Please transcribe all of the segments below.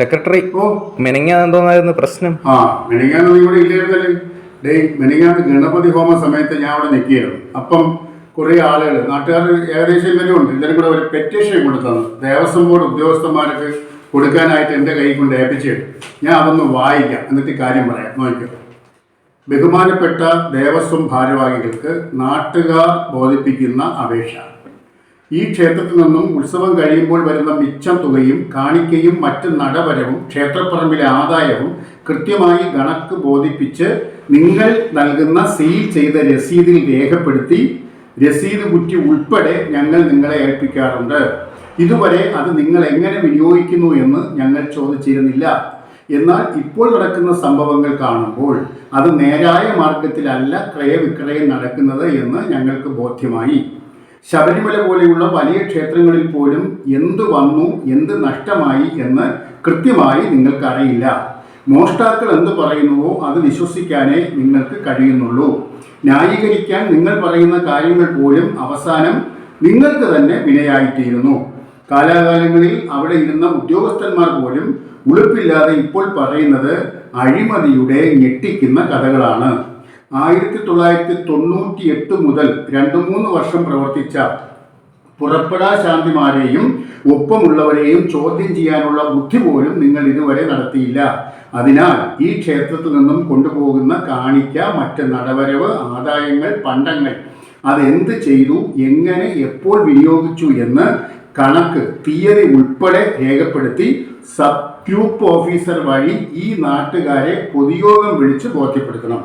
Secretary മെനങ്ങാന്തോന്നായിരുന്നു പ്രശ്നം? ആ മെനിങ്ങാന്ന് ഇവിടെ ഇല്ലായിരുന്നല്ലേ? ഡേ മെനങ്ങാന്ത് ഗണപതി ഹോമ സമയത്ത് ഞാൻ അവിടെ നിൽക്കുകയാണ് അപ്പം കുറേ ആളുകൾ നാട്ടുകാർ ഏകദേശം ഇവരും ഉണ്ട്. എല്ലാവരും കൂടെ ഒരു പെറ്റീഷൻ കൊടുത്തത് ദേവസ്വം ബോർഡ് ഉദ്യോഗസ്ഥന്മാർക്ക് കൊടുക്കാനായിട്ട് എന്റെ കൈ കൊണ്ട് ഏൽപ്പിച്ചിട്ട് ഞാൻ അതൊന്ന് വായിക്കാം. എന്നിട്ട് കാര്യം പറയാം. നോക്കിയോ ബഹുമാനപ്പെട്ട ദേവസ്വം ഭാരവാഹികൾക്ക് നാട്ടുകാർ ബോധിപ്പിക്കുന്ന അപേക്ഷ. ഈ ക്ഷേത്രത്തിൽ നിന്നും ഉത്സവം കഴിയുമ്പോൾ വരുന്ന മിച്ചം തുകയും കാണിക്കയും മറ്റ് നടവരവും ക്ഷേത്രപ്പറമ്പിലെ ആദായവും കൃത്യമായി കണക്ക് ബോധിപ്പിച്ച് നിങ്ങൾ നൽകുന്ന സീൽ ചെയ്ത രസീതിൽ രേഖപ്പെടുത്തി രസീത് കുറ്റി ഉൾപ്പെടെ ഞങ്ങൾ നിങ്ങളെ ഏൽപ്പിക്കാറുണ്ട്. ഇതുവരെ അത് നിങ്ങൾ എങ്ങനെ വിനിയോഗിക്കുന്നു എന്ന് ഞങ്ങൾ ചോദിച്ചിരുന്നില്ല. എന്നാൽ ഇപ്പോൾ നടക്കുന്ന സംഭവങ്ങൾ കാണുമ്പോൾ അത് നേരായ മാർഗത്തിലല്ല ക്രയവിക്രയം നടക്കുന്നത് എന്ന് ഞങ്ങൾക്ക് ബോധ്യമായി. ശബരിമല പോലെയുള്ള വലിയ ക്ഷേത്രങ്ങളിൽ പോലും എന്തു വന്നു എന്ത് നഷ്ടമായി എന്ന് കൃത്യമായി നിങ്ങൾക്കറിയില്ല. മോഷ്ടാക്കൾ എന്ത് പറയുന്നുവോ അത് വിശ്വസിക്കാനേ നിങ്ങൾക്ക് കഴിയുന്നുള്ളൂ. ന്യായീകരിക്കാൻ നിങ്ങൾ പറയുന്ന കാര്യങ്ങൾ പോലും അവസാനം നിങ്ങൾക്ക് തന്നെ വിനയായിത്തീരുന്നു. കാലാകാലങ്ങളിൽ അവിടെ ഇരുന്ന ഉദ്യോഗസ്ഥന്മാർ പോലും ഉളുപ്പില്ലാതെ ഇപ്പോൾ പറയുന്നത് അഴിമതിയുടെ ഞെട്ടിക്കുന്ന കഥകളാണ്. ആയിരത്തി തൊള്ളായിരത്തി തൊണ്ണൂറ്റി എട്ട് മുതൽ രണ്ട് മൂന്ന് വർഷം പ്രവർത്തിച്ച പുറപ്പെടാ ശാന്തിമാരെയും ഒപ്പമുള്ളവരെയും ചോദ്യം ചെയ്യാനുള്ള ബുദ്ധി പോലും നിങ്ങൾ ഇതുവരെ നടത്തിയില്ല. അതിനാൽ ഈ ക്ഷേത്രത്തിൽ നിന്നും കൊണ്ടുപോകുന്ന കാണിക്ക മറ്റ് നടവരവ് ആദായങ്ങൾ പണ്ടങ്ങൾ അതെന്ത് ചെയ്തു എങ്ങനെ എപ്പോൾ വിനിയോഗിച്ചു എന്ന് കണക്ക് തീയതി ഉൾപ്പെടെ രേഖപ്പെടുത്തി സബ് ഗ്രൂപ്പ് ഓഫീസർ വഴി ഈ നാട്ടുകാരെ പൊതുയോഗം വിളിച്ച് ബോധ്യപ്പെടുത്തണം.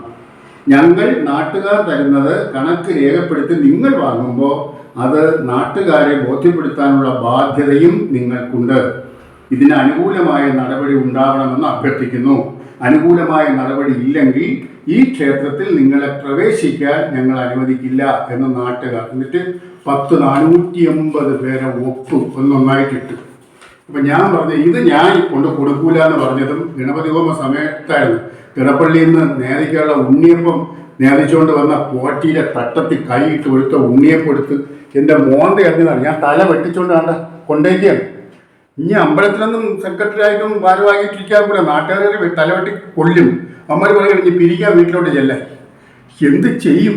ഞങ്ങൾ നാട്ടുകാർ തരുന്നത് കണക്ക് രേഖപ്പെടുത്തി നിങ്ങൾ വാങ്ങുമ്പോൾ അത് നാട്ടുകാരെ ബോധ്യപ്പെടുത്താനുള്ള ബാധ്യതയും നിങ്ങൾക്കുണ്ട്. ഇതിന് അനുകൂലമായ നടപടി ഉണ്ടാവണമെന്ന് അഭ്യർത്ഥിക്കുന്നു. അനുകൂലമായ നടപടി ഇല്ലെങ്കിൽ ഈ ക്ഷേത്രത്തിൽ നിങ്ങളെ പ്രവേശിക്കാൻ ഞങ്ങൾ അനുവദിക്കില്ല എന്ന് നാട്ടുകാർ എന്നിട്ട് പത്ത് നാനൂറ്റി എൺപത് പേരെ ഒപ്പ് ഒന്നൊന്നായിട്ടിട്ടു. അപ്പൊ ഞാൻ പറഞ്ഞു ഇത് ഞാൻ കൊണ്ട് കൊടുക്കൂല എന്ന് പറഞ്ഞതും ഗണപതി ഹോമ സമയത്തായിരുന്നു. തിടപ്പള്ളിയിൽ നിന്ന് നേരിക്കുള്ള ഉണ്ണിയപ്പം നേരിച്ചുകൊണ്ട് വന്ന പോറ്റിയിലെ തട്ടത്തിൽ കൈയിട്ട് കൊടുത്ത ഉണ്ണിയപ്പം എടുത്ത് എന്റെ മോന്ത എറിഞ്ഞതാണ്. ഞാൻ തല വെട്ടിച്ചുകൊണ്ട് കണ്ട കൊണ്ടേക്കാണ് ഇനി അമ്പലത്തിലൊന്നും സെക്രട്ടറി ആയിട്ടും ഭാരവാഹിയിട്ടിരിക്കാൻ പോലെ നാട്ടുകാരെ തലവെട്ടി കൊല്ലും. അമ്മ പറയുകയാണെങ്കിൽ പിരിക്കാൻ വീട്ടിലോട്ട് ചെല്ലേ. എന്ത് ചെയ്യും?